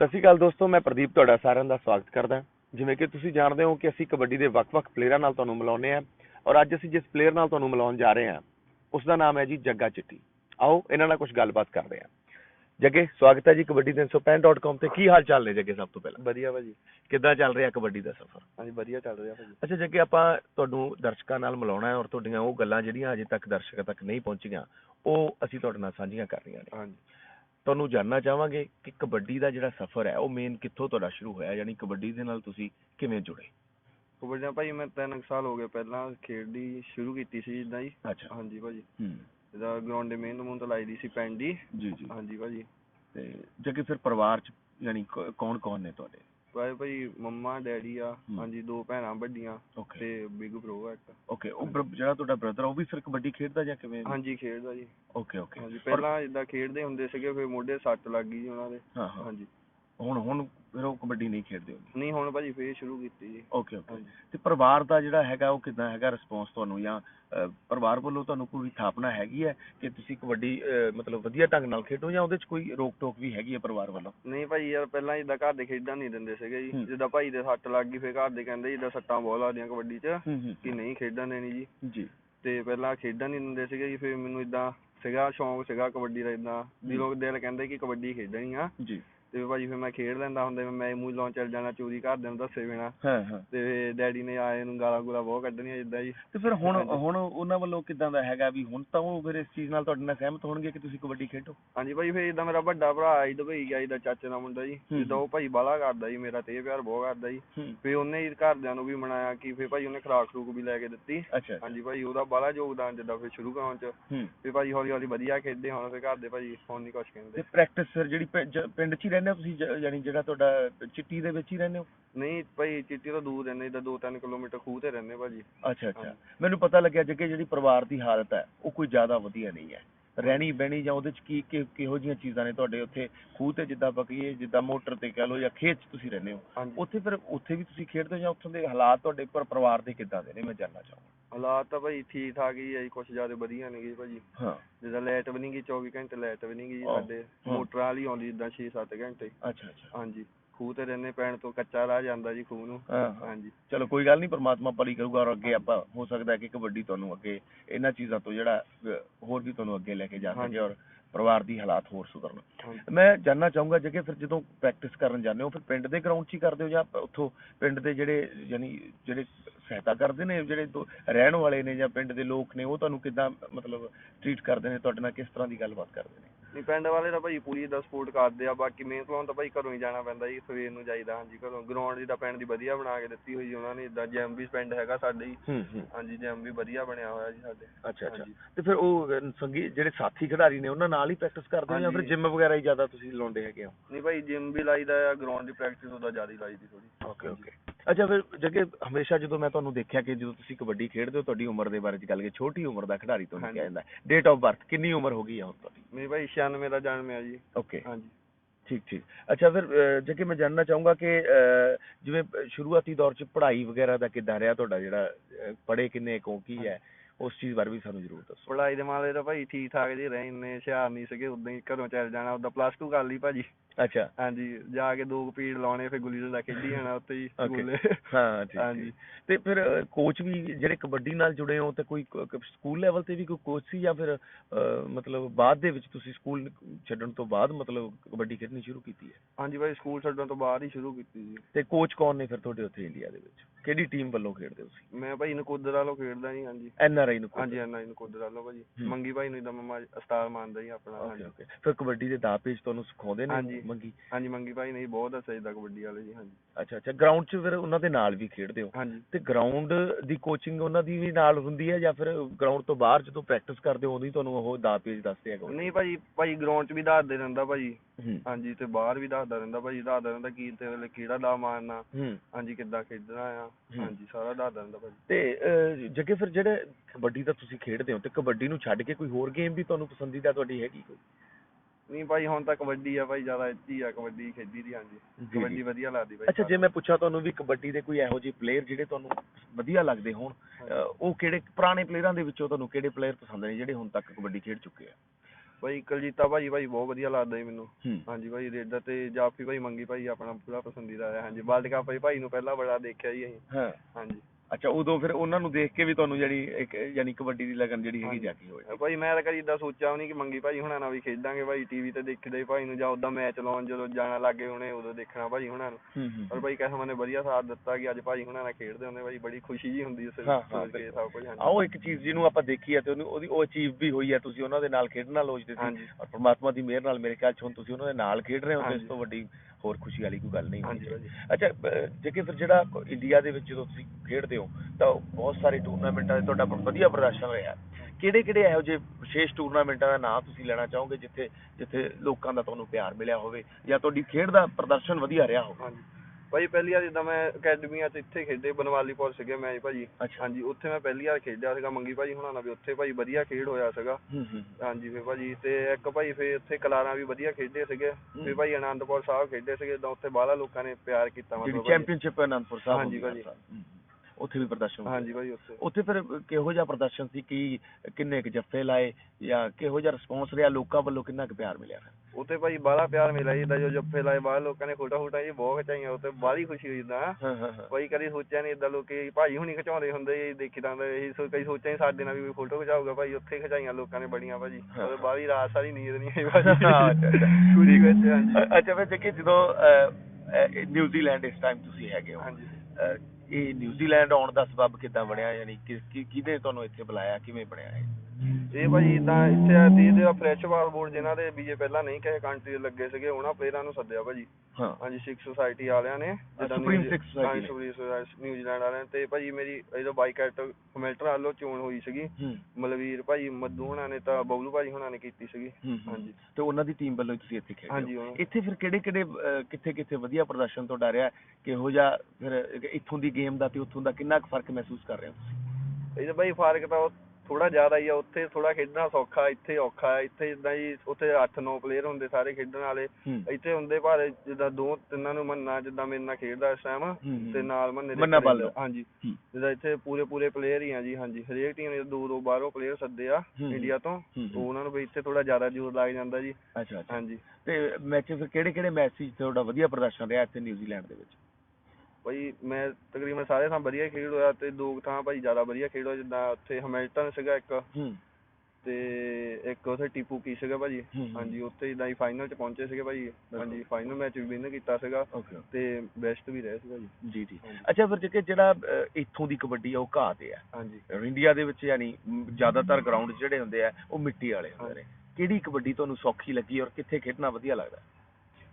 ਸਤਿ ਸ਼੍ਰੀ ਅਕਾਲ ਦੋਸਤੋ ਮੈਂ ਪ੍ਰਦੀਪ ਤੁਹਾਡਾ ਸਾਰਿਆਂ ਦਾ ਸਵਾਗਤ ਕਰਦਾ ਜਿਵੇਂ ਕਿ ਤੁਸੀਂ ਜਾਣਦੇ ਹੋ ਕਿ ਅਸੀਂ ਕਬੱਡੀ ਦੇ ਵੱਖ-ਵੱਖ ਪਲੇਅਰਾਂ ਨਾਲ ਤੁਹਾਨੂੰ ਮਿਲਾਉਂਦੇ ਹਾਂ ਔਰ ਅੱਜ ਅਸੀਂ ਜਿਸ ਪਲੇਅਰ ਨਾਲ ਤੁਹਾਨੂੰ ਮਿਲਾਉਣ ਜਾ ਰਹੇ ਹਾਂ ਉਸ ਦਾ ਨਾਮ ਹੈ ਜੀ ਜੱਗਾ ਚਿੱਟੀ। ਆਓ ਇਹਨਾਂ ਨਾਲ ਕੁਝ ਗੱਲਬਾਤ ਕਰਦੇ ਹਾਂ। ਜੱਗੇ ਸਵਾਗਤ ਹੈ ਜੀ ਕਬੱਡੀ 365.com ਤੇ। ਕੀ ਹਾਲ ਚਾਲ ਨੇ ਜੱਗੇ ਸਭ ਤੋਂ ਪਹਿਲਾਂ? ਵਧੀਆ ਭਾਜੀ। ਕਿੱਦਾਂ ਚੱਲ ਰਿਹਾ ਕਬੱਡੀ ਦਾ ਸਫ਼ਰ? ਹਾਂਜੀ ਵਧੀਆ ਚੱਲ ਰਿਹਾ ਭਾਜੀ। ਅੱਛਾ ਜੱਗੇ ਆਪਾਂ ਤੁਹਾਨੂੰ ਦਰਸ਼ਕਾਂ ਨਾਲ ਮਿਲਾਉਣਾ ਹੈ ਔਰ ਤੁਹਾਡੀਆਂ ਉਹ ਗੱਲਾਂ ਜਿਹੜੀਆਂ ਅਜੇ ਤੱਕ ਦਰਸ਼ਕਾਂ ਤੱਕ ਨਹੀਂ ਪਹੁੰਚੀਆਂ ਉਹ ਅਸੀਂ ਤੁਹਾਡੇ ਨਾਲ ਸਾਂਝੀਆਂ ਕਰਨੀਆਂ ਨੇ। ਹਾਂਜੀ। ਤੁਹਾਨੂੰ ਜਾਨਣਾ ਚਾਹਾਂਗੇ ਕਿ ਕਬੱਡੀ ਦਾ ਜਿਹੜਾ ਸਫ਼ਰ ਹੈ ਉਹ ਮੇਨ ਕਿੱਥੋਂ ਤੁਹਾਡਾ ਸ਼ੁਰੂ ਹੋਇਆ ਯਾਨੀ ਕਬੱਡੀ ਦੇ ਨਾਲ ਤੁਸੀਂ ਕਿਵੇਂ ਜੁੜੇ? ਕਬੱਡੀਆਂ ਭਾਜੀ ਮੈਂ ਤਿੰਨ ਕੁ ਸਾਲ ਹੋ ਗਏ ਪਹਿਲਾਂ ਖੇਡਦੀ ਸ਼ੁਰੂ ਕੀਤੀ ਸੀ ਜਿੱਦਾਂ ਜੀ। ਅੱਛਾ। ਹਾਂਜੀ ਭਾਜੀ। ਹੂੰ। ਜਿੱਦਾਂ ਗਰਾਊਂਡ ਦੇ ਮਿਹਨਤ ਮੁਹਨਤ ਲਾਈ ਦੀ ਸੀ ਪਿੰਡ ਜੀ ਜੀ। ਹਾਂਜੀ ਭਾਜੀ। ਤੇ ਜੱਗੇ ਫਿਰ ਪਰਿਵਾਰ ਚ ਯਾਨੀ ਕੌਣ ਕੌਣ ਨੇ ਤੁਹਾਡੇ? ਭਾਈ ਭਾਈ ਮੰਮਾ ਡੈਡੀ ਆ। ਹਾਂਜੀ ਦੋ ਭੈਣਾਂ ਵੱਡੀਆਂ ਓਕੇ ਤੇ ਬਿਗ ਬ੍ਰੋ ਆ ਇੱਕ। ਓਕੇ ਉਹ ਬਰ- ਜਿਹੜਾ ਤੁਹਾਡਾ ਬ੍ਰਦਰ ਉਹ ਵੀ ਫਿਰ ਕਬੱਡੀ ਖੇਡਦਾ ਜਾਂ ਕਿਵੇਂ? ਹਾਂਜੀ ਖੇਡਦਾ ਜੀ। ਓਕੇ ਓਕੇ ਹਾਂਜੀ ਪਹਿਲਾਂ ਜਿੱਦਾਂ ਖੇਡਦੇ ਹੁੰਦੇ ਸੀਗੇ ਫਿਰ ਮੋਢੇ ਸੱਟ ਲੱਗ ਗਈ ਜੀ ਉਹਨਾਂ ਦੇ। ਹਾਂ ਹਾਂ। ਹਾਂਜੀ। ਹੁਣ ਹੁਣ ਫਿਰ ਉਹ ਕਬੱਡੀ ਨਹੀਂ ਖੇਡਦੇ ਹੋਗੇ ਨਹੀਂ ਹੁਣ ਭਾਜੀ ਫੇਰ ਸ਼ੁਰੂ ਕੀਤੀ ਜੀ। ਓਕੇ ਓਕੇ ਤੇ ਪਰਿਵਾਰ ਦਾ ਜਿਹੜਾ ਹੈਗਾ ਉਹ ਕਿਦਾਂ ਹੈਗਾ ਰਿਸਪੌਂਸ ਤੁਹਾਨੂੰ? ਜਾਂ ਅਹ, ਪਰਿਵਾਰ ਵੱਲੋਂ ਤੁਹਾਨੂੰ ਕੋਈ ਥਾਪਨਾ ਹੈਗੀ ਹੈ ਕਿ ਤੁਸੀਂ ਕਬੱਡੀ ਅਹ, ਮਤਲਬ ਵਧੀਆ ਢੰਗ ਨਾਲ ਖੇਡੋ ਜਾਂ ਉਹਦੇ ਚ ਕੋਈ ਰੋਕ ਟੋਕ ਵੀ ਹੈਗੀ ਹੈ ਪਰਿਵਾਰ ਵੱਲੋਂ? ਨਹੀਂ ਭਾਈ ਯਾਰ ਪਹਿਲਾਂ ਜਿੱਦਾਂ ਘਰ ਦੇ ਖੇਡਣ ਨਹੀਂ ਦਿੰਦੇ ਸੀਗੇ ਹੂੰ। ਜੀ ਜਿੱਦਾਂ ਭਾਈ ਦੇ ਸੱਟ ਲੱਗ ਗਈ ਫਿਰ ਘਰ ਦੇ ਕਹਿੰਦੇ ਜਿੱਦਾਂ ਸੱਟਾਂ ਬਹੁਤ ਲੱਗਦੀਆਂ ਕਬੱਡੀ 'ਚ ਹੂੰ ਹੂੰ। ਕਿ ਨਹੀਂ ਖੇਡਣ ਦੇਣੀ ਜੀ। ਜੀ। ਤੇ ਪਹਿਲਾਂ ਖੇਡਣ ਨਹੀਂ ਦਿੰਦੇ ਸੀਗੇ ਜੀ ਫਿਰ ਮੈਨੂੰ ਇਦਾਂ ਸੀਗਾ ਸ਼ੌਂਕ ਸੀਗਾ ਕਬੱਡੀ ਦਾ ਇਦਾਂ ਦਿਲੋਂ ਦਿਲ ਕਹਿੰਦੇ ਕਿ ਕਬੱਡੀ ਖੇਡਣੀ ਆ। ਜੀ। ਤੇ ਭਾਜੀ ਫਿਰ ਮੈਂ ਖੇਡ ਲੈਂਦਾ ਹੁੰਦਾ ਮੈਂ ਮੈਚ ਮੂਚ ਲਾਉਣ ਚੱਲ ਜਾਣਾ ਚੋਰੀ ਘਰਦਿਆਂ ਨੂੰ ਦੱਸੇ ਬਿਨਾ। ਹਾਂ ਹਾਂ। ਤੇ ਡੈਡੀ ਨੇ ਆਏ ਨੂੰ ਗਾਲਾਂ ਗੂਲਾਂ ਬਹੁਤ ਕੱਢਣੀਆਂ ਜਿੱਦਾਂ ਜੀ। ਤੇ ਫਿਰ ਹੁਣ। ਹੁਣ ਉਹਨਾਂ ਵੱਲੋਂ ਕਿਦਾਂ ਦਾ ਹੈਗਾ ਵੀ ਹੁਣ ਤਾਂ ਉਹ ਫਿਰ ਇਸ ਚੀਜ਼ ਨਾਲ ਤੁਹਾਡੇ ਨਾਲ ਸਹਿਮਤ ਹੋਣਗੇ ਕਿ ਤੁਸੀਂ ਕਬੱਡੀ ਖੇਡੋ? ਹਾਂਜੀ ਭਾਈ ਫਿਰ ਇਦਾਂ ਮੇਰਾ ਵੱਡਾ ਭਰਾ ਆਈ ਦੁਬਈ ਗਿਆ ਜਿੱਦਾਂ ਚਾਚੇ ਦਾ ਮੁੰਡਾ ਜੀ। ਜਿੱਦਾਂ ਉਹ ਭਾਈ ਬਾਲਾ ਕਰਦਾ ਜੀ ਮੇਰਾ ਤੇ ਪਿਆਰ ਬਹੁਤ ਕਰਦਾ ਜੀ। ਫਿਰ ਉਹਨੇ ਹੀ ਘਰਦਿਆਂ ਨੂੰ ਵੀ ਮਨਾਇਆ ਕਿ ਫਿਰ ਭਾਈ ਉਹਨੇ ਖਰਾਕ ਖਰੂਕ ਵੀ ਲੈ ਕੇ ਦਿੱਤੀ। ਹਾਂਜੀ ਭਾਈ ਉਹਦਾ ਬਾਲਾ ਯੋਗਦਾਨ ਜਿੱਦਾਂ ਫਿਰ ਸ਼ੁਰੂ ਕਰਾਉਣ ਚ। ਫਿਰ ਭਾਜੀ ਹੌਲੀ ਹੌਲੀ ਵਧੀਆ ਖੇਡਦੇ ਹੁਣ ਫਿਰ ਘਰ ਦੇ ਭਾਜੀ ਹੁਣ ਨਹੀਂ ਤੇ ਕਹਿੰਦੇ। ਪ੍ਰੈਕਟਿਸ ਫਿਰ ਜਿਹੜੀ ਪਿੰਡ 'ਚ ਹੀ ਰਹਿੰਦੇ ਹੋ ਤੁਸੀਂ ਜ- ਯਾਨੀ ਜਿਹੜਾ ਤੁਹਾਡਾ ਚਿੱਟੀ ਦੇ ਵਿੱਚ ਹੀ ਰਹਿੰਦੇ ਹੋ? ਨਹੀਂ ਭਾਈ ਚਿੱਟੀ ਤੋਂ ਦੂਰ ਰਹਿੰਦੇ ਜਿੱਦਾਂ 2-3 ਕਿਲੋਮੀਟਰ ਖੂਹ ਤੇ ਰਹਿੰਦੇ ਭਾਜੀ। ਅੱਛਾ ਅੱਛਾ। ਹਾਂਜੀ। ਮੈਨੂੰ ਪਤਾ ਲੱਗਿਆ ਕਿ ਜਿਹੜੀ ਪਰਿਵਾਰ ਦੀ ਹਾਲਤ ਹੈ ਉਹ ਕੋਈ ਜ਼ਿਆਦਾ ਵਧੀਆ ਨਹੀਂ ਹੈ। ਰਹਿਣੀ ਬਹਿਣੀ ਜਾਂ ਉਹਦੇ 'ਚ ਕੀ ਕਿ- ਕਿਹੋ ਜਿਹੀਆਂ ਚੀਜ਼ਾਂ ਨੇ ਤੁਹਾਡੇ ਉੱਥੇ? ਖੂਹ ਤੇ ਜਿੱਦਾਂ ਬਕੀਏ ਜਿੱਦਾਂ ਮੋਟਰ ਤੇ ਕਹ ਲਓ ਜਾਂ ਖੇਤ 'ਚ ਤੁਸੀਂ ਰਹਿੰਦੇ ਹੋ। ਹਾਂਜੀ। ਉੱਥੇ ਫਿਰ ਉੱਥੇ ਵੀ ਤੁਸੀਂ ਖੇਡਦੇ ਹੋ ਜਾਂ ਉੱਥੋਂ ਦੇ ਹਾਲਾਤ ਤੁਹਾਡੇ ਪਰ ਪਰਿਵਾਰ ਦੇ ਕਿੱਦਾਂ ਦੇ ਨੇ? ਮੈਂ ਜਾਣਨਾ ਚਾਹੁੰਦਾ। ਹਾਲਾਤ ਤਾਂ ਭਾਈ ਠੀਕ ਠਾਕ ਹੀ ਆ ਜੀ ਕੁਛ ਜ਼ਿਆਦਾ ਵਧੀਆ ਨਹੀਂ ਗੀ ਭਾਜੀ। ਹਾਂ। ਜਿੱਦਾਂ ਲਾਈਟ ਵੀ ਨਹੀਂ ਗਈ 24 ਘੰਟੇ ਲਾਈਟ ਵੀ ਨਹੀਂ ਗਈ ਜੀ ਸਾਡੇ। ਹਾਂ। ਮੋਟਰਾਂ ਵਾਲੀ ਆਉਂਦੀ ਜਿੱਦਾਂ 6-7 ਘੰਟੇ। ਅੱਛਾ ਅੱਛਾ। ਹਾਂਜੀ। ਖੂਹ ਤੇ ਰਹਿੰਦੇ ਪੈਣ ਤੋਂ ਕੱਚਾ ਰਾਹ ਜਾਂਦਾ ਜੀ ਖੂਹ ਨੂੰ। ਹਾਂ। ਹਾਂਜੀ। ਚਲੋ ਕੋਈ ਗੱਲ ਨਹੀਂ ਪਰਮਾਤਮਾ ਭਲੀ ਕਰੂਗਾ ਔਰ ਅੱਗੇ ਆਪਾਂ ਹੋ ਸਕਦਾ ਹੈ ਕਿ ਕਬੱਡੀ ਤੁਹਾਨੂੰ ਅੱਗੇ ਇਹਨਾਂ ਚੀਜ਼ਾਂ ਤੋਂ ਜਿਹੜਾ ਅਹ, ਹੋਰ ਵੀ ਤੁਹਾਨੂੰ ਅੱਗੇ ਲੈ ਕੇ ਜਾ ਹਾਂਜੀ। ਔਰ ਪਰਿਵਾਰ ਦੀ ਹਾਲਾਤ ਹੋਰ ਸੁਧਰਨ। ਮੈਂ ਜਾਨਣਾ ਚਾਹੂੰਗਾ ਜੇ ਫਿਰ ਜਦੋਂ ਪ੍ਰੈਕਟਿਸ ਕਰਨ ਜਾਂਦੇ ਹੋ ਫਿਰ ਪਿੰਡ ਦੇ ਗਰਾਊਂਡ 'ਚ ਹੀ ਕਰਦੇ ਹੋ ਜਾਂ ਉੱਥੋਂ ਪਿੰਡ ਦੇ ਜਿਹੜੇ ਯਾਨੀ ਜਿਹੜੇ ਸਹਾਇਤਾ ਕਰਦੇ ਨੇ ਜਿਹੜੇ ਰਹਿਣ ਵਾਲੇ ਨੇ ਜਾਂ ਪਿੰਡ ਦੇ ਲੋਕ ਨੇ ਉਹ ਤੁਹਾਨੂੰ ਕਿੱਦਾਂ ਮਤਲਬ ਟ੍ਰੀਟ ਕਰਦੇ ਨੇ ਤੁਹਾਡੇ ਨਾਲ ਕਿਸ ਤਰ੍ਹਾਂ ਦੀ ਗੱਲਬਾਤ ਕਰਦੇ ਨੇ? ਨਹੀਂ ਪਿੰਡ ਵਾਲੇ ਤਾਂ ਭਾਈ ਪੂਰੀ ਦਾ ਸਪੋਰਟ ਕਰਦੇ ਆ ਬਾਕੀ ਮਿਹਨਤ ਲਾਉਣ ਤਾਂ ਭਾਈ ਘਰੋਂ ਹੀ ਜਾਣਾ ਪੈਂਦਾ ਜੀ ਸਵੇਰ ਨੂੰ ਜਾਈਦਾ ਹਾਂਜੀ ਘਰੋਂ। ਗਰਾਊਂਡ ਦੀ ਤਾਂ ਪਿੰਡ ਦੀ ਵਧੀਆ ਬਣਾ ਕੇ ਦਿੱਤੀ ਹੋਈ ਉਹਨਾਂ ਨੇ ਜਿੱਦਾਂ ਜਿਮ ਵੀ ਪਿੰਡ ਹੈਗਾ ਸਾਡੇ ਹੀ। ਹਾਂਜੀ ਜਿਮ ਵੀ ਵਧੀਆ ਬਣਿਆ ਹੋਇਆ ਜੀ ਸਾਡੇ। ਅੱਛਾ ਅੱਛਾ। ਤੇ ਫਿਰ ਉਹ ਸੰਗੀ ਜਿਹੜੇ ਸਾਥੀ ਖਿਡਾਰੀ ਨੇ ਉਹਨਾਂ ਨਾਲ ਹੀ ਪ੍ਰੈਕਟਿਸ ਕਰਦੇ ਹੋ ਜਾਂ ਫਿਰ ਹਾਂਜੀ। ਜਿਮ ਵਗੈਰਾ ਹੀ ਜ਼ਿਆਦਾ ਤੁਸੀਂ ਲਾਉਂਦੇ ਹੈਗੇ ਹੋ? ਨਹੀਂ ਭਾਈ ਜਿਮ ਵੀ ਲਾਈਦਾ ਆ ਗਰਾਊਂਡ ਦੀ ਪ੍ਰੈਕਟਿਸ ਉਹਦਾ ਜ਼ਿਆਦਾ ਹੀ ਲਾਈਦੀ ਥੋੜੀ ਓਕੇ ਓਕੇ ਅੱਛਾ ਫਿਰ ਜੱਗੇ ਹਮੇਸ਼ਾ ਜਦੋਂ ਮੈਂ ਤੁਹਾਨੂੰ ਦੇਖਿਆ ਕਿ ਜਦੋਂ ਤੁਸੀਂ ਕਬੱਡੀ ਖੇਡਦੇ ਹੋ ਤੁਹਾਡੀ ਉਮਰ ਦੇ ਬਾਰੇ ਚ ਗੱਲ ਕਿ ਛੋਟੀ ਉਮਰ ਦਾ ਖਿਡਾਰੀ ਤੁਹਾਨੂੰ ਹਾਂਜੀ। ਕਿਹਾ ਜਾਂਦਾ ਡੇਟ ਆਫ ਬਰਥ ਕਿੰਨੀ ਉਮਰ ਹੋ ਗਈ ਹੈ ਹੁਣ ਤੁਹਾਡੀ? ਮੇਰੀ ਭਾਈ 96 ਦਾ ਜਨਮ ਹੈ ਜੀ। ਓਕੇ ਹਾਂਜੀ। ਠੀਕ ਠੀਕ। ਅੱਛਾ ਫਿਰ ਅਹ, ਜੱਗੇ ਮੈਂ ਜਾਣਨਾ ਚਾਹੂੰਗਾ ਕਿ ਅਹ, ਜਿਵੇਂ ਸ਼ੁਰੂਆਤੀ ਦੌਰ ਚ ਪੜ੍ਹਾਈ ਵਗੈਰਾ ਦਾ ਕਿੱਦਾਂ ਰਿਹਾ ਤੁਹਾਡਾ ਜਿਹੜਾ ਪੜ੍ਹੇ ਕਿੰਨੇ ਕੋ ਕੀ ਹੈ? ਉਸ ਚੀਜ਼ ਬਾਰੇ ਵੀ ਸਾਨੂੰ ਜ਼ਰੂਰ ਦੱਸੋ। ਪੜ੍ਹਾਈ ਦੇ ਮਾਮਲੇ ਤਾਂ ਭਾਜੀ ਠੀਕ ਠਾਕ ਜੀ ਰਹੇ, ਇੰਨੇ ਹੁਸ਼ਿਆਰ ਨਹੀਂ ਸੀਗੇ, ਉਦਾਂ ਹੀ ਘਰੋਂ ਚੱਲ ਜਾਣਾ ਉਦਾਂ ਪਲੱਸ 2 ਕਰ ਲਈ ਭਾਜੀ। ਅੱਛਾ। ਹਾਂਜੀ ਜਾ ਕੇ ਦੋ ਪੀੜ ਲਾਉਣੇ ਫਿਰ ਗੁੱਲੀ ਡੰਡਾ ਖੇਡੀ ਜਾਣਾ ਉੱਤੇ ਹੀ. ਸਕੂਲੇ। ਹਾਂ ਠੀਕ ਹਾਂਜੀ। ਤੇ ਫਿਰ ਕੋਚ ਵੀ ਜਿਹੜੇ ਕਬੱਡੀ ਨਾਲ ਜੁੜੇ ਹੋ ਤੇ ਕੋਈ ਕ- ਕ- ਸਕੂਲ ਲੈਵਲ ਤੇ ਵੀ ਕੋਈ ਕੋਚ ਸੀ ਜਾਂ ਫਿਰ ਅਹ, ਮਤਲਬ ਬਾਅਦ ਦੇ ਵਿੱਚ ਤੁਸੀਂ ਸਕੂਲ ਛੱਡਣ ਤੋਂ ਬਾਅਦ ਮਤਲਬ ਕਬੱਡੀ ਖੇਡਣੀ ਸ਼ੁਰੂ ਕੀਤੀ ਹੈ? ਹਾਂਜੀ ਭਾਈ ਸਕੂਲ ਛੱਡਣ ਤੋਂ ਬਾਅਦ ਹੀ ਸ਼ੁਰੂ ਕੀਤੀ ਜੀ। ਤੇ ਕੋਚ ਕੌਣ ਨੇ ਫਿਰ ਤੁਹਾਡੇ ਉੱਥੇ ਇੰਡੀਆ ਦੇ ਵਿੱਚ? ਕਿਹੜੀ ਟੀਮ ਵੱਲੋਂ ਖੇਡਦੇ ਹੋ ਤੁਸੀਂ? ਮੈਂ ਭਾਈ ਨਕੋਦਰ ਵਾਲੋਂ ਖੇਡਦਾ ਜੀ ਹਾਂਜੀ। ਐਨ ਆਰ ਆਈ ਨੂੰ ਹਾਂਜੀ ਹਾਂਜੀ ਨਕੋਦਰ ਵਾਲੋਂ ਭਾਜੀ। ਹੂੰ। ਮੰਗੀ ਭਾਈ ਨੂੰ ਇਦਾਂ ਮਮਾ ਉਸਤਾਦ ਮੰਨਦਾ ਜੀ ਆਪਣਾ ਹਾਂਜੀ। ਓਕੇ ਫਿਰ ਕਬੱਡੀ ਦੇ ਦਾਅ ਪੇਚ ਤੁਹਾਨੂੰ ਸਿਖਾਉਂਦੇ ਨੇ? ਹਾਂਜੀ। ਮੰਗੀ। ਹਾਂਜੀ ਮੰਗੀ ਭਾਈ ਨੇ ਜੀ ਬਹੁਤ ਦੱਸਿਆ ਜਿੱਦਾਂ ਕਬੱਡੀ ਵਾਲੇ ਜੀ ਹਾਂਜੀ। ਅੱਛਾ ਅੱਛਾ ਗਰਾਊਂਡ 'ਚ ਫਿਰ ਉਹਨਾਂ ਦੇ ਨਾਲ ਵੀ ਖੇਡਦੇ ਹੋ? ਹਾਂਜੀ। ਤੇ ਗਰਾਊਂਡ ਦੀ ਕੋਚਿੰਗ ਉਹਨਾਂ ਦੀ ਵੀ ਨਾਲ ਹੁੰਦੀ ਹੈ ਜਾਂ ਫਿਰ ਗਰਾਊਂਡ ਤੋਂ ਬਾਹਰ ਜਦੋਂ ਪ੍ਰੈਕਟਿਸ ਕਰਦੇ ਹੋ ਉਦੋਂ ਤੁਹਾਨੂੰ ਉਹ ਦਾਅ ਪੇਚ ਦੱਸਦੇ ਹੈਗੇ ਨਹੀਂ ਭਾਜੀ ਭਾਈ ਗਰਾਊਂਡ 'ਚ ਵੀ ਦੱਸਦੇ ਰਹਿੰਦਾ ਹੂੰ। ਹਾਂਜੀ ਤੇ ਬਾਹਰ ਵੀ ਦੱਸਦਾ ਰਹਿੰਦਾ ਭਾਜੀ ਦੱਸਦਾ ਰਹਿੰਦਾ ਕੀ ਤੇ ਵੇਲੇ ਕਿਹੜਾ ਦਾ ਮਾਰਨਾ ਹੂੰ। ਹਾਂਜੀ ਕਿੱਦਾਂ ਖੇਡਣਾ ਆ। ਹਾਂਜੀ ਸਾਰਾ ਦੱਸਦਾ ਰਹਿੰਦਾ ਭਾਜੀ ਤੇ ਅਹ, ਜੱਗੇ ਫਿਰ ਜਿਹੜੇ ਕਬੱਡੀ ਦਾ ਤੁਸੀਂ ਖੇਡਦੇ ਹੋ ਤੇ ਕਬੱਡੀ ਨੂੰ ਛੱਡ ਕੇ ਕੋਈ ਹੋਰ ਗੇਮ ਵੀ ਤੁਹਾਨੂੰ ਪਸੰਦੀਦਾ ਤੁਹਾਡੀ ਹੈਗੀ ਕੋਈ? ਨਹੀਂ ਭਾਈ ਹੁਣ ਤਾਂ ਕਬੱਡੀ ਆ ਭਾਈ ਜ਼ਿਆਦਾ ਇੱਥੇ ਆ ਕਬੱਡੀ ਖੇਡੀ ਦੀ ਹਾਂਜੀ। ਜੀ, ਕਬੱਡੀ। ਵਧੀਆ ਲੱਗਦੀ ਭਾਈ ਅੱਛਾ ਜੇ ਮੈਂ ਪੁੱਛਾਂ ਤੁਹਾਨੂੰ ਵੀ ਕਬੱਡੀ ਦੇ ਕੋਈ ਇਹੋ ਜਿਹੇ ਪਲੇਅਰ ਜਿਹੜੇ ਤੁਹਾਨੂੰ ਵਧੀਆ ਲੱਗਦੇ ਹੋਣ ਅਹ, ਉਹ ਕਿਹੜੇ ਪੁਰਾਣੇ ਪਲੇਅਰਾਂ ਦੇ ਵਿੱਚੋਂ ਤੁਹਾਨੂੰ ਕਿਹੜੇ ਪਲੇਅਰ ਪਸੰਦ ਨੇ ਜਿਹੜੇ ਹੁਣ ਤੱਕ ਕਬੱਡੀ ਖੇਡ ਚੁੱਕੇ ਆ? ਭਾਈ ਕਲਜੀਤਾ ਭਾਈ ਭਾਈ ਬਹੁਤ ਵਧੀਆ ਲੱਗਦਾ ਜੀ ਮੈਨੂੰ। ਹੂੰ। ਹਾਂਜੀ ਭਾਈ ਰੇਡਰ ਤੇ ਜਾਫੀ ਭਾਈ ਮੰਗੀ ਭਾਈ ਆਪਣਾ ਪੂਰਾ ਪਸੰਦੀਦਾ ਹੈ ਹਾਂਜੀ। ਵਰਲਡ ਕੱਪ ਭਾਈ ਭਾਈ ਨੂੰ ਪਹਿਲਾਂ ਬੜਾ ਦੇਖਿਆ ਜੀ ਅਸੀਂ। ਹਾਂ। ਹਾਂਜੀ। ਅੱਛਾ ਉਦੋਂ ਫਿਰ ਉਹਨਾਂ ਨੂੰ ਦੇਖ ਕੇ ਵੀ ਤੁਹਾਨੂੰ ਜਿਹੜੀ ਇੱਕ ਯਾਨੀ ਕਬੱਡੀ ਦੀ ਲਗਨ ਜਿਹੜੀ ਹੈਗੀ। ਜਾਗੀ ਹੋਈ ਭਾਈ ਮੈਂ ਤਾਂ ਕਦੀ ਏਦਾਂ ਸੋਚਿਆ ਵੀ ਨਹੀਂ ਕਿ ਮੰਗੀ ਭਾਈ ਹੁਣਾਂ ਨਾਲ ਵੀ ਖੇਡਾਂਗੇ ਭਾਈ ਟੀਵੀ ਤੇ ਦੇਖਦੇ ਭਾਈ ਨੂੰ ਜਾਂ ਉਦਾਂ ਮੈਚ ਲਾਉਣ ਜਦੋਂ ਜਾਣਾ ਲੱਗੇ ਹੁਣੇ ਉਦੋਂ ਦੇਖਣਾ ਭਾਈ ਹੁਣਾਂ ਨੂੰ। ਪਰ ਭਾਈ ਕਿਸਮਾਂ ਨੇ ਵਧੀਆ ਸਾਥ ਦਿੱਤਾ ਕਿ ਅੱਜ ਭਾਈ ਹੁਣਾਂ ਨਾਲ ਖੇਡਦੇ ਹੁੰਦੇ ਭਾਈ ਬੜੀ ਖੁਸ਼ੀ ਜੀ ਹੁੰਦੀ ਉਸ ਸੋਚ ਕੇ ਸਭ ਕੁਝ ਹਾਂਜੀ। ਆਓ ਇੱਕ ਚੀਜ਼ ਜਿਹਨੂੰ ਆਪਾਂ ਦੇਖੀ ਹੈ ਤੇ ਉਹਨੂੰ ਉਹਦੀ ਉਹ ਅਚੀਵ ਵੀ ਹੋਈ ਹੈ ਤੁਸੀਂ ਉਹਨਾਂ ਦੇ ਨਾਲ ਖੇਡਣਾ ਲੋਚਦੇ ਸੀ। ਔਰ ਪ੍ਰਮਾਤਮਾ ਦੀ ਮਿਹਰ ਨਾਲ ਮੇਰੇ ਖਿਆਲ ਚ ਹੁਣ ਤੁਸੀਂ ਉਹਨਾਂ ਦੇ ਨਾਲ ਖੇਡ ਰਹੇ ਹੋ ਇਸ। ਤੋਂ ਵੱਡੀ ਹੋਰ ਖੁਸ਼ੀ ਵਾਲੀ ਕੋਈ ਗੱਲ ਨਹੀਂ। ਭਾਜੀ। ਅੱਛਾ ਅਹ, ਜੇਕਰ ਫਿਰ ਜਿਹੜਾ ਇੰਡੀਆ ਦੇ ਵਿੱਚ ਜਦੋਂ ਤੁਸੀਂ ਖੇਡਦੇ ਹੋ ਤਾਂ ਬਹੁਤ ਸਾਰੇ ਟੂਰਨਾਮੈਂਟਾਂ 'ਚ ਤੁਹਾਡਾ ਵਧੀਆ ਪ੍ਰਦਰਸ਼ਨ ਰਿਹਾ। ਕਿਹੜੇ ਕਿਹੜੇ ਇਹੋ ਜਿਹੇ ਵਿਸ਼ੇਸ਼ ਟੂਰਨਾਮੈਂਟਾਂ ਦਾ ਨਾਮ ਤੁਸੀਂ ਲੈਣਾ ਚਾਹੋਗੇ ਜਿੱਥੇ ਜਿੱਥੇ ਲੋਕਾਂ ਦਾ ਤੁਹਾਨੂੰ ਪਿਆਰ ਮਿਲਿਆ ਹੋਵੇ ਜਾਂ ਤੁਹਾਡੀ ਖੇਡ ਦਾ ਪ੍ਰਦਰਸ਼ਨ ਵਧੀਆ ਰਿਹਾ ਹੋਵੇ? ਹਾਂਜੀ। ਭਾਈ ਪਹਿਲੀ ਵਾਰ ਜਿੱਦਾਂ ਮੈਂ ਅਕੈਡਮੀਆਂ 'ਚ ਇੱਥੇ ਖੇਡੇ ਬਨਵਾਲੀਪੁਰ ਸੀਗੇ ਮੈਚ ਭਾਜੀ ਅੱਛਾ। ਹਾਂਜੀ ਉੱਥੇ ਮੈਂ ਪਹਿਲੀ ਵਾਰ ਖੇਡਿਆ ਸੀਗਾ ਮੰਗੀ ਭਾਜੀ ਹੁਣਾਂ ਨਾਲ ਵੀ ਉੱਥੇ ਭਾਈ ਵਧੀਆ ਖੇਡ ਹੋਇਆ ਸੀਗਾ। ਹੂੰ ਹੂੰ। ਹਾਂਜੀ ਫਿਰ ਭਾਜੀ ਤੇ ਇੱਕ ਭਾਈ ਫਿਰ ਉੱਥੇ ਕਲਾਰਾਂ ਵੀ ਵਧੀਆ ਖੇਡੇ ਸੀਗੇ। ਫਿਰ ਭਾਈ ਆਨੰਦਪੁਰ ਸਾਹਿਬ ਖੇਡੇ ਸੀਗੇ ਤਾਂ ਉੱਥੇ ਬਾਹਲਾ ਲੋਕਾਂ ਨੇ ਪਿਆਰ ਕੀਤਾ ਜਿਹੜੀ ਭਾਜੀ। ਚੈਂਪੀਅਨਸ਼ਿਪ ਅਨੰਦਪੁਰ ਸਾਹਿਬ ਹਾਂਜੀ ਹੁੰਦੀ ਭਾਜੀ। ਹੂੰ। ਉੱਥੇ ਵੀ ਪ੍ਰਦਰਸ਼ਨ ਹੋਇਆ। ਹਾਂਜੀ ਭਾਈ ਉੱਥੇ। ਉੱਥੇ ਫਿਰ ਕਿਹੋ ਜਿਹਾ ਪ੍ਰਦਰਸ਼ਨ ਸੀ? ਕਿ ਕਿੰਨੇ ਕੁ ਜੱਫੇ ਲਾਏ? ਜਾਂ ਕਿਹੋ ਜਿਹਾ ਰਿਸਪੌਂਸ ਰਿਹਾ? ਲੋਕਾਂ ਵੱਲੋਂ ਕਿੰਨਾ ਕੁ ਪਿਆਰ ਮਿਲਿਆ ਫਿਰ? ਉੱਥੇ ਭਾਈ ਬਾਹਲਾ ਪਿਆਰ ਮਿਲਿਆ ਜੀ ਦਾ ਜੋ ਜੱਫੇ ਲਾਏ ਬਾਹਰ ਲੋਕਾਂ ਨੇ ਫੋਟੋ ਫੋਟਾ ਜੀ ਬਹੁਤ ਖਿਚਾਈਆਂ ਉੱਥੇ ਬਾਹਲੀ ਖੁਸ਼ੀ ਹੋਈ ਤਾਂ ਹਾਂ ਹਾਂ ਹਾਂ। ਭਾਈ ਕਦੀ ਸੋਚਿਆ ਨਹੀਂ ਇਦਾਂ ਲੋਕੀ ਭਾਈ ਹੁਣੀ ਖਿਚਾਉਂਦੇ ਹੁੰਦੇ ਜੀ ਦੇਖੀ ਤਾਂ ਇਹ ਸੋ ਕਈ ਸੋਚਿਆ ਨਹੀਂ ਸਾਡੇ ਨਾਲ ਵੀ ਕੋਈ ਫੋਟੋ ਖਿਚਾਊਗਾ ਭਾਈ ਉੱਥੇ ਖਿਚਾਈਆਂ ਲੋਕਾਂ ਨੇ ਬੜੀਆਂ ਭਾਜੀ। ਉਹ ਬਾਹਲੀ ਰਾਤ ਸਾਰੀ ਨੀਂਦ ਨਹੀਂ ਆਈ ਭਾਜੀ। ਅੱਛਾ। ਖੁਸ਼ੀ ਵਿੱਚ ਹਾਂਜੀ। ਅ- ਅੱਛਾ ਫਿਰ ਦੇਖੀ ਜਦੋਂ ਨਿਊਜ਼ੀਲੈਂਡ ਇਸ ਟਾਈਮ ਤੁਸੀਂ ਹੈਗੇ ਹੋ। ਇਹ ਨਿਊਜ਼ੀਲੈਂਡ ਆਉਣ ਦਾ ਸਬਬ ਕਿੱਦਾਂ ਬਣਿਆ? ਯਾਨੀ ਕਿ ਕਿ- ਕਿਹਨੇ ਤੁਹਾਨੂੰ ਇੱਥੇ ਬੁਲਾਇਆ? ਕਿਵੇਂ ਬਣਿਆ ਇਹ? ਇਹ ਭਾਜੀ ਇਦਾਂ ਇੱਥੇ ਆ ਤੀ ਦੇ ਫਰੈਸ਼ ਵਾਲ ਬੋਰਡ ਜਿਨ੍ਹਾਂ ਦੇ ਵੀਜ਼ੇ ਪਹਿਲਾਂ ਨਹੀਂ ਕਿਸੇ ਕੰਟਰੀ ਦੇ ਲੱਗੇ ਸੀਗੇ ਉਹਨਾਂ ਪਲੇਅਰਾਂ ਨੂੰ ਸੱਦਿਆ ਭਾਜੀ। ਹਾਂ। ਹਾਂਜੀ ਸਿੱਖ ਸੁਸਾਇਟੀ ਵਾਲਿਆਂ ਨੇ ਨਿਊਜ਼ੀਲੈਂਡ ਵਾਲਿਆਂ ਤੇ ਭਾਜੀ ਮੇਰੀ ਇਹਦਾ ਬਾਈਕੈਟ ਹਮਿਲਟਨ ਵੱਲੋਂ ਚੋਣ ਹੋਈ ਸੀਗੀ। ਮਲਵੀਰ ਭਾਜੀ ਮੱਦੂ ਹੁਣਾਂ ਨੇ ਤਾਂ ਬਬਲੂ ਭਾਜੀ ਹੁਣਾਂ ਨੇ ਕੀਤੀ ਸੀਗੀ। ਹਾਂਜੀ। ਤੇ ਉਹਨਾਂ ਦੀ ਟੀਮ ਵੱਲੋਂ ਤੁਸੀਂ ਇੱਥੇ ਖੇਡੇ ਇੱਥੇ ਫਿਰ ਕਿਹੜੇ ਕਿਹੜੇ ਕਿੱਥੇ ਕਿੱਥੇ ਵਧੀਆ ਪ੍ਰਦਰਸ਼ਨ ਤੁਹਾਡਾ ਰਿਹਾ? ਕਿਹੋ ਜਿਹਾ ਫਿਰ ਇੱਥੋਂ ਦੀ ਗੇਮ ਦਾ ਤੇ ਉੱਥੋਂ ਦਾ ਕਿੰਨਾ ਕੁ ਫ਼ਰਕ ਮਹਿਸੂਸ ਕਰ ਰਹੇ ਹੋ ਤੁਸੀਂ ਇਹਦਾ ਭਾਈ ਫ਼ਰਕ ਤਾਂ ਥੋੜਾ ਜ਼ਿਆਦਾ ਹੀ ਆ ਉੱਥੇ ਥੋੜਾ ਖੇਡਣਾ ਸੌਖਾ ਇੱਥੇ ਔਖਾ ਹੈ ਇੱਥੇ ਜਿੱਦਾਂ ਜੀ ਉੱਥੇ 8-9 ਪਲੇਅਰ ਹੁੰਦੇ ਸਾਰੇ ਖੇਡਣ ਵਾਲੇ ਹੂੰ ਇੱਥੇ ਹੁੰਦੇ ਭਾਰੇ ਜਿੱਦਾਂ ਦੋ ਤਿੰਨਾਂ ਨੂੰ ਮੰਨਣਾ ਜਿੱਦਾਂ ਮੇਰੇ ਨਾਲ ਖੇਡਦਾ ਇਸ ਟਾਈਮ। ਤੇ ਨਾਲ ਮੰਨੇ ਦੇ ਮੰਨਾ ਘਰੇ ਬੱਲ। ਹਾਂਜੀ ਹੂੰ। ਜਿੱਦਾਂ ਇੱਥੇ ਪੂਰੇ ਪੂਰੇ ਪਲੇਅਰ ਹੀ ਆ ਜੀ ਹਾਂਜੀ ਹਰੇਕ ਟੀਮ ਨੇ ਦੋ ਦੋ ਬਾਹਰੋਂ ਪਲੇਅਰ ਸੱਦੇ ਆ ਹੂੰ। ਇੰਡੀਆ ਤੋਂ ਹੂੰ। ਉਹ ਉਹਨਾਂ ਨੂੰ ਵੀ ਇੱਥੇ ਥੋੜਾ ਜ਼ਿਆਦਾ ਜ਼ੋਰ ਲੱਗ ਜਾਂਦਾ ਜੀ ਅੱਛਾ ਅੱਛਾ ਹਾਂਜੀ ਤੇ ਮੈਚ ਫਿਰ ਕਿਹੜੇ ਕਿਹੜੇ ਮੈਚ ਸੀ ਤੁਹਾਡਾ ਵਧੀਆ ਪ੍ਰਦਰਸ਼ਨ ਰਿਹਾ ਇੱਥੇ ਨਿਊਜ਼ੀਲੈਂਡ ਦੇ ਵਿੱਚ ਭਾਈ ਮੈਂ ਤਕਰੀਬਨ ਸਾਰੇ ਥਾਂ ਵਧੀਆ ਖੇਡ ਹੋਇਆ ਤੇ ਦੋ ਕੁ ਥਾਂ ਭਾਈ ਜ਼ਿਆਦਾ ਵਧੀਆ ਖੇਡ ਹੋਇਆ ਜਿੱਦਾਂ ਉੱਥੇ ਹਮਿਲਟਨ ਸੀਗਾ ਇੱਕ। ਹੂੰ। ਤੇ ਇੱਕ ਉੱਥੇ ਟੀਪੂ ਕੀ ਸੀਗਾ ਭਾਜੀ। ਹਾਂਜੀ ਉੱਥੇ ਜਿੱਦਾਂ ਹੀ ਫਾਈਨਲ ਚ ਪਹੁੰਚੇ ਸੀਗੇ ਭਾਜੀ। ਹਾਂਜੀ ਫਾਈਨਲ ਮੈਚ ਵੀ ਵਿਨ ਕੀਤਾ ਸੀਗਾ ਤੇ ਬੈਸਟ ਵੀ ਰਹੇ ਸੀ ਭਾਜੀ। ਜੀ ਜੀ। ਅੱਛਾ ਫਿਰ ਜੇ ਜਿਹੜਾ ਇੱਥੋਂ ਦੀ ਕਬੱਡੀ ਆ ਉਹ ਘਾਹ ਤੇ ਆ। ਹਾਂਜੀ। ਇੰਡੀਆ ਦੇ ਵਿੱਚ ਯਾਨੀ ਮ, ਜ਼ਿਆਦਾਤਰ ਗਰਾਊਂਡ ਜਿਹੜੇ ਹੁੰਦੇ ਆ ਉਹ ਮਿੱਟੀ ਵਾਲੇ ਹੁੰਦੇ ਨੇ। ਕਿਹੜੀ ਕਬੱਡੀ ਤੁਹਾਨੂੰ ਸੌਖੀ ਲੱਗੀ ਔਰ ਕਿੱਥੇ ਖੇਡਣਾ ਵਧੀਆ ਲੱਗਦਾ?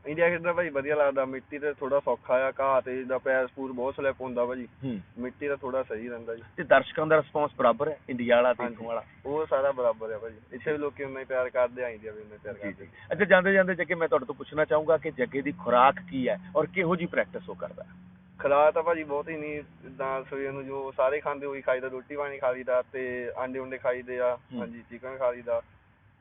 ਇੰਡੀਆ ਖੇਡਣਾ ਭਾਈ ਵਧੀਆ ਲੱਗਦਾ ਮਿੱਟੀ ਤੇ ਥੋੜਾ ਸੌਖਾ ਆ ਘਾਹ ਤੇ ਜਿੱਦਾਂ ਪੈਰ ਸਪੂਰ ਬਹੁਤ ਸਲਿਪ ਹੁੰਦਾ ਭਾਜੀ। ਹੂੰ। ਮਿੱਟੀ ਦਾ ਥੋੜਾ ਸਹੀ ਰਹਿੰਦਾ ਜੀ। ਤੇ ਦਰਸ਼ਕਾਂ ਦਾ ਰਿਸਪੌਂਸ ਬਰਾਬਰ ਹੈ ਇੰਡੀਆ ਵਾਲਾ ਤੇ ਹਾਂਜੀ। ਇੱਥੋਂ ਵਾਲਾ? ਉਹ ਸਾਰਾ ਬਰਾਬਰ ਆ ਭਾਜੀ। ਇੱਥੇ ਵੀ ਲੋਕੀ ਉਨਾ ਹੀ ਪਿਆਰ ਕਰਦੇ ਆ ਇੰਡੀਆ ਵੀ ਉਨਾ ਹੀ ਪਿਆਰ ਜੀ ਕਰਦੇ। ਜੀ ਅੱਛਾ ਜਾਂਦੇ ਜਾਂਦੇ ਜੱਗੇ ਮੈਂ ਤੁਹਾਡੇ ਤੋਂ ਪੁੱਛਣਾ ਚਾਹੂੰਗਾ ਕਿ ਜੱਗੇ ਦੀ ਖੁਰਾਕ ਕੀ ਹੈ ਔਰ ਕਿਹੋ ਜੀ ਪ੍ਰੈਕਟਿਸ ਉਹ ਕਰਦਾ? ਖਰਾਕ ਤਾਂ ਭਾਜੀ ਬਹੁਤ ਹੀ ਨਹੀਂ ਜਿੱਦਾਂ ਸਵੇਰ ਨੂੰ ਜੋ ਸਾਰੇ ਖਾਂਦੇ ਉਹੀ ਖਾਈਦਾ ਰੋਟੀ ਪਾਣੀ ਖਾ ਲਈਦਾ ਤੇ ਆਂਡੇ ਉਂਡੇ ਖਾਈਦੇ ਆ ਹੂੰ। ਹਾਂਜੀ ਚਿਕਨ ਖਾ ਲਈਦਾ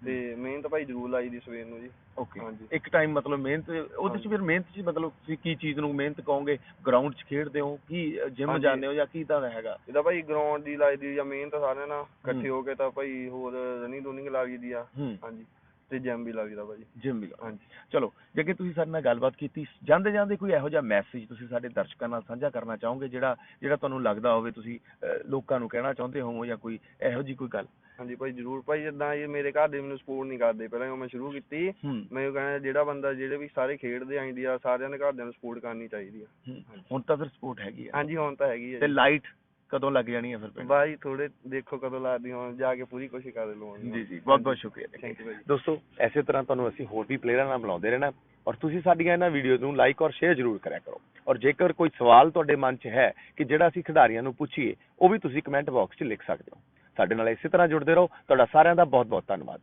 ਤੇ ਮਿਹਨਤ ਭਾਈ ਜ਼ਰੂਰ ਲਾਈਦੀ ਸਵੇਰ ਨੂੰ ਜੀ। ਓਕੇ ਹਾਂਜੀ। ਇੱਕ ਟਾਈਮ ਮਤਲਬ ਮਿਹਨਤ ਉਹਦੇ ਚ। ਫਿਰ ਮਿਹਨਤ ਚ ਮਤਲਬ ਤੁਸੀਂ ਕੀ ਚੀਜ਼ ਨੂੰ ਮਿਹਨਤ ਕਹੋਗੇ? ਗਰਾਊਂਡ 'ਚ ਖੇਡਦੇ ਹੋ ਕੀ ਜਿਮ ਹਾਂਜੀ। ਜਾਂਦੇ ਹੋ ਜਾਂ ਕੀ ਤਾਂ ਹੈਗਾ? ਇਹਦਾ ਭਾਈ ਗਰਾਊਂਡ ਦੀ ਲਾਈਦੀ ਜਾਂ ਮਿਹਨਤ ਸਾਰਿਆਂ ਨਾਲ। ਇਕੱਠੇ ਹੂੰ। ਕੇ ਤਾਂ ਭਾਈ ਹੋਰ ਰਨਿੰਗ ਰੂਨਿੰਗ ਲਾ ਲਈਦੀ ਆ। ਹੂੰ। ਹਾਂਜੀ। ਤੇ ਜਿਮ ਵੀ ਲਾ ਲਈਦਾ ਭਾਜੀ ਜਿਮ ਵੀ ਹਾਂਜੀ। ਚਲੋ ਜੱਗੇ ਤੁਸੀਂ ਸਾਡੇ ਨਾਲ ਗੱਲਬਾਤ ਕੀਤੀ। ਜਾਂਦੇ ਜਾਂਦੇ ਕੋਈ ਇਹੋ ਜਿਹਾ ਮੈਸੇਜ ਤੁਸੀਂ ਸਾਡੇ ਦਰਸ਼ਕਾਂ ਨਾਲ ਸਾਂਝਾ ਕਰਨਾ ਚਾਹੋਗੇ? ਜਿਹੜਾ ਜਿਹੜਾ ਤੁਹਾਨੂੰ ਲੱਗਦਾ ਹੋਵੇ ਤੁਸੀਂ ਅਹ, ਲੋਕਾਂ ਨੂੰ ਕਹਿਣਾ ਚਾਹੁੰਦੇ ਹੋ ਜਾਂ ਕੋਈ ਇਹੋ ਜੀ ਕੋਈ ਗੱਲ? ਹਾਂਜੀ ਭਾਈ ਜ਼ਰੂਰ ਭਾਈ ਜਿੱਦਾਂ ਇਹ ਮੇਰੇ ਘਰ ਦੇ ਮੈਨੂੰ ਸਪੋਰਟ ਨਹੀਂ ਕਰਦੇ। ਪਹਿਲਾਂ ਜਦੋਂ ਮੈਂ ਸ਼ੁਰੂ ਕੀਤੀ ਹੂੰ। ਮੈਂ ਉਹ ਕਹਿੰਦਾ ਜਿਹੜਾ ਬੰਦਾ ਜਿਹੜੇ ਵੀ ਸਾਰੇ ਖੇਡਦੇ ਆ ਇੰਡੀਆ ਸਾਰਿਆਂ ਦੇ ਘਰਦਿਆਂ ਨੂੰ ਸਪੋਰਟ ਕਰਨੀ ਚਾਹੀਦੀ ਆ। ਹੂੰ। ਹੁਣ ਤਾਂ ਫਿਰ ਸਪੋਰਟ ਹੈਗੀ ਹੈ ਹਾਂਜੀ ਹੁਣ ਤਾਂ ਹੈਗੀ ਆ ਤੇ ਜੀ ਲਾਈਟ ਕਦੋਂ ਲੱਗ ਜਾਣੀ ਹੈ ਫਿਰ ਪਿੰਡ? ਭਾਈ ਥੋੜੇ ਦੇਖੋ ਕਦੋਂ ਲੱਗਦੀ ਹੁਣ ਜਾ ਕੇ ਪੂਰੀ ਕੋਸ਼ਿਸ਼ ਕਰ ਲਵਾਂ ਜੀ ਜੀ। ਬਹੁਤ ਬਹੁਤ ਸ਼ੁਕਰੀਆ। ਥੈਂਕ ਯੂ ਭਾਈ। ਦੋਸਤੋ ਐਸੇ ਤਰ੍ਹਾਂ ਤੁਹਾਨੂੰ ਅਸੀਂ ਹੋਰ ਵੀ ਪਲੇਅਰਾਂ ਨਾਲ ਬੁਲਾਉਂਦੇ ਰਹਿਣਾ। ਔਰ ਤੁਸੀਂ ਸਾਡੀਆਂ ਇਹਨਾਂ ਵੀਡੀਓਜ਼ ਨੂੰ ਲਾਈਕ ਔਰ ਸ਼ੇਅਰ ਜ਼ਰੂਰ ਕਰਿਆ ਕਰੋ। ਔਰ ਜੇਕਰ ਕੋਈ ਸਵਾਲ ਤੁਹਾਡੇ ਮਨ 'ਚ ਹੈ ਕਿ ਜਿਹੜਾ ਅਸੀਂ ਖਿਡਾਰੀਆਂ ਨੂੰ ਪੁੱਛੀਏ ਉਹ ਵੀ ਤੁਸੀਂ ਕਮੈਂਟ ਬਾਕਸ 'ਚ ਲਿਖ ਸਕਦੇ ਹੋ। ਸਾਡੇ ਨਾਲ ਇਸੇ ਤਰ੍ਹਾਂ ਜੁੜਦੇ ਰਹੋ। ਤੁਹਾਡਾ ਸਾਰਿਆਂ ਦਾ ਬਹੁਤ ਬਹੁਤ ਧੰਨਵਾਦ।